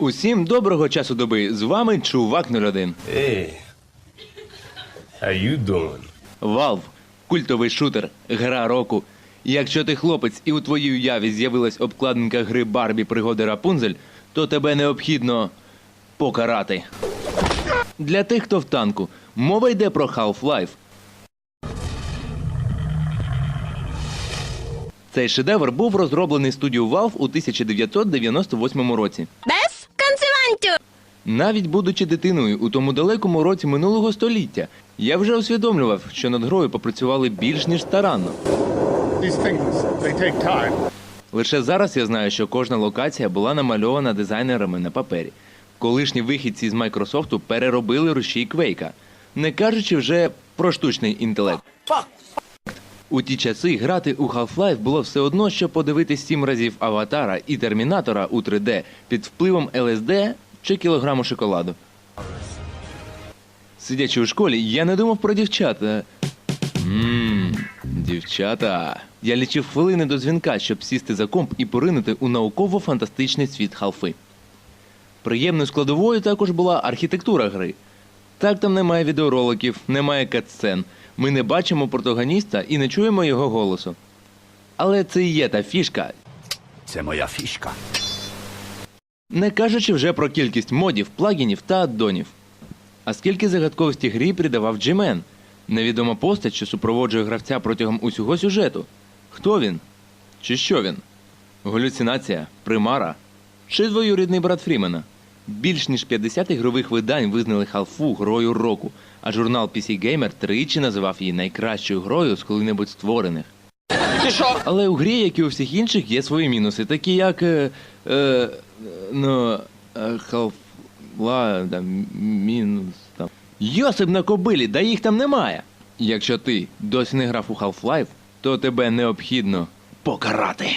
Усім доброго часу доби. З вами Чувак 01. Hey, how you doing? Valve – культовий шутер, гра року. Якщо ти хлопець і у твоїй уяві з'явилась обкладинка гри Барбі пригоди Рапунзель, то тебе необхідно покарати. Для тих, хто в танку, мова йде про Half-Life. Цей шедевр був розроблений студією Valve у 1998 році. Навіть будучи дитиною у тому далекому році минулого століття, я вже усвідомлював, що над грою попрацювали більш ніж старанно. Лише зараз я знаю, що кожна локація була намальована дизайнерами на папері. Колишні вихідці з Майкрософту переробили рушій Квейка, не кажучи вже про штучний інтелект. У ті часи грати у Half-Life було все одно, що подивитись сім разів аватара і термінатора у 3D під впливом ЛСД чи кілограму шоколаду. Сидячи у школі, я не думав про дівчата. Ммм, дівчата. Я лічив хвилини до дзвінка, щоб сісти за комп і поринути у науково-фантастичний світ халфи. Приємною складовою також була архітектура гри. Так там немає відеороликів, немає катсцен. Ми не бачимо протагоніста і не чуємо його голосу. Але це і є та фішка, Це моя фішка. Не кажучи вже про кількість модів, плагінів та аддонів. А скільки загадковості грі придавав Джимен? Невідома постать, що супроводжує гравця протягом усього сюжету. Хто він? Чи що він? Галюцинація, примара чи двоюрідний брат Фрімена? Більш ніж 50 ігрових видань визнали халфу грою року, а журнал PC Gamer тричі називав її найкращою грою з коли-небудь створених. Але у грі, як і у всіх інших, є свої мінуси, такі як. Е, е, ну, е, халфла, там, мінус там. Йосип на кобилі, да їх там немає. Якщо ти досі не грав у Half-Life, то тебе необхідно покарати.